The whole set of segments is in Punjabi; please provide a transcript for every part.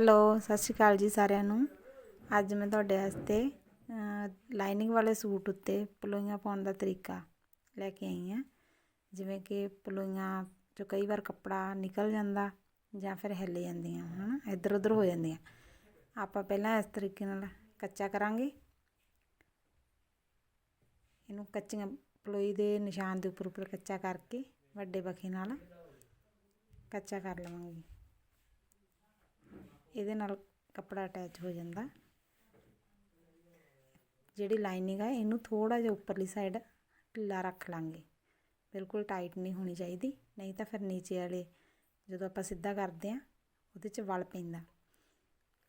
ਹੈਲੋ, ਸਤਿ ਸ਼੍ਰੀ ਅਕਾਲ ਜੀ ਸਾਰਿਆਂ ਨੂੰ। ਅੱਜ ਮੈਂ ਤੁਹਾਡੇ ਵਾਸਤੇ ਲਾਈਨਿੰਗ ਵਾਲੇ ਸੂਟ ਉੱਤੇ ਪਲੋਈਆਂ ਪਾਉਣ ਦਾ ਤਰੀਕਾ ਲੈ ਕੇ ਆਈ ਹਾਂ। ਜਿਵੇਂ ਕਿ ਪਲੋਈਆਂ ਚੋਂ ਕਈ ਵਾਰ ਕੱਪੜਾ ਨਿਕਲ ਜਾਂਦਾ ਜਾਂ ਫਿਰ ਹਿੱਲ ਜਾਂਦੀਆਂ, ਹਨਾ? ਇੱਧਰ ਉੱਧਰ ਹੋ ਜਾਂਦੀਆਂ। ਆਪਾਂ ਪਹਿਲਾਂ ਇਸ ਤਰੀਕੇ ਨਾਲ ਕੱਚਾ ਕਰਾਂਗੇ। ਇਹਨੂੰ ਕੱਚੀਆਂ ਪਲੋਈ ਦੇ ਨਿਸ਼ਾਨ ਦੇ ਉੱਪਰ ਉੱਪਰ ਕੱਚਾ ਕਰਕੇ ਵੱਡੇ ਬਖੇ ਨਾਲ ਕੱਚਾ ਕਰ ਲਵਾਂਗੇ। ਇਹਦੇ ਨਾਲ ਕੱਪੜਾ ਅਟੈਚ ਹੋ ਜਾਂਦਾ। ਜਿਹੜੀ ਲਾਈਨਿੰਗ ਹੈ ਇਹਨੂੰ ਥੋੜਾ ਜਿਹਾ ਉੱਪਰਲੀ ਸਾਈਡ ਢਿੱਲਾ ਰੱਖ ਲਾਂਗੇ। ਬਿਲਕੁਲ ਟਾਈਟ ਨਹੀਂ ਹੋਣੀ ਚਾਹੀਦੀ। ਨਹੀਂ ਤਾਂ ਫਿਰ ਨੀਚੇ ਵਾਲੇ ਜਦੋਂ ਆਪਾਂ ਸਿੱਧਾ ਕਰਦੇ ਆ ਉਹਦੇ 'ਚ ਵਲ ਪੈਂਦਾ।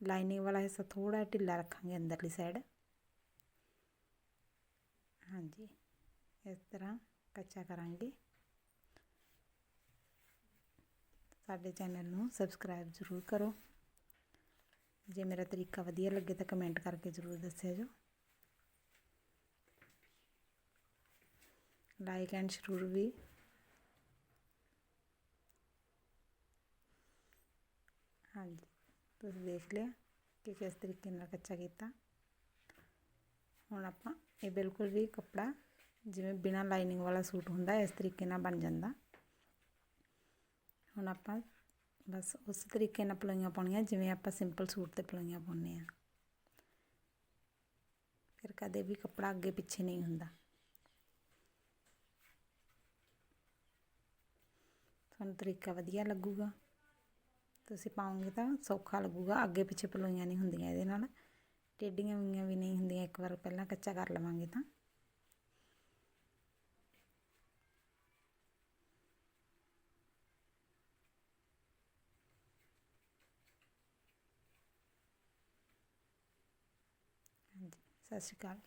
ਲਾਈਨਿੰਗ ਵਾਲਾ ਹਿੱਸਾ ਥੋੜਾ ਢਿੱਲਾ ਰੱਖਾਂਗੇ ਅੰਦਰਲੀ ਸਾਈਡ ਹਾਂਜੀ, ਇਸ ਤਰ੍ਹਾਂ ਕੱਚਾ ਕਰਾਂਗੇ। ਸਾਡੇ ਚੈਨਲ ਨੂੰ ਸਬਸਕ੍ਰਾਈਬ ਜ਼ਰੂਰ ਕਰੋ। ਜੇ ਮੇਰਾ ਤਰੀਕਾ ਵਧੀਆ ਲੱਗੇ ਤਾਂ ਕਮੈਂਟ ਕਰਕੇ ਜ਼ਰੂਰ ਦੱਸਿਆ ਜੋ ਲਾਈਕ ਐਂਡ ਜ਼ਰੂਰ ਵੀ। ਹਾਂਜੀ, ਤੁਸੀਂ ਦੇਖ ਲਿਆ ਕਿ ਕਿਸ ਤਰੀਕੇ ਨਾਲ ਕੱਚਾ ਕੀਤਾ। ਹੁਣ ਆਪਾਂ ਇਹ ਬਿਲਕੁਲ ਵੀ ਕੱਪੜਾ ਜਿਵੇਂ ਬਿਨਾ ਲਾਈਨਿੰਗ ਵਾਲਾ ਸੂਟ ਹੁੰਦਾ, ਇਸ ਤਰੀਕੇ ਨਾਲ ਬਣ ਜਾਂਦਾ। ਹੁਣ ਆਪਾਂ ਬਸ ਉਸ ਤਰੀਕੇ ਨਾਲ ਪਲੋਈਆਂ ਪਾਉਣੀਆਂ, ਜਿਵੇਂ ਆਪਾਂ ਸਿੰਪਲ ਸੂਟ ਤੇ ਪਲੋਈਆਂ ਪਾਉਂਦੇ ਆ ਫਿਰ ਕਦੇ ਵੀ ਕੱਪੜਾ ਅੱਗੇ ਪਿੱਛੇ ਨਹੀਂ ਹੁੰਦਾ। ਤੁਹਾਨੂੰ ਤਰੀਕਾ ਵਧੀਆ ਲੱਗੂਗਾ। ਤੁਸੀਂ ਪਾਉਂਗੇ ਤਾਂ ਸੌਖਾ ਲੱਗੂਗਾ, ਅੱਗੇ ਪਿੱਛੇ ਪਲੋਈਆਂ ਨਹੀਂ ਹੁੰਦੀਆਂ ਇਹਦੇ ਨਾਲ। ਟੇਡੀਆਂ ਵੀਆਂ ਵੀ ਨਹੀਂ ਹੁੰਦੀਆਂ, ਇੱਕ ਵਾਰ ਪਹਿਲਾਂ ਕੱਚਾ ਕਰ ਲਵਾਂਗੇ ਤਾਂ ਹਾਂਜੀ ਸਤਿ ਸ਼੍ਰੀ ਅਕਾਲ।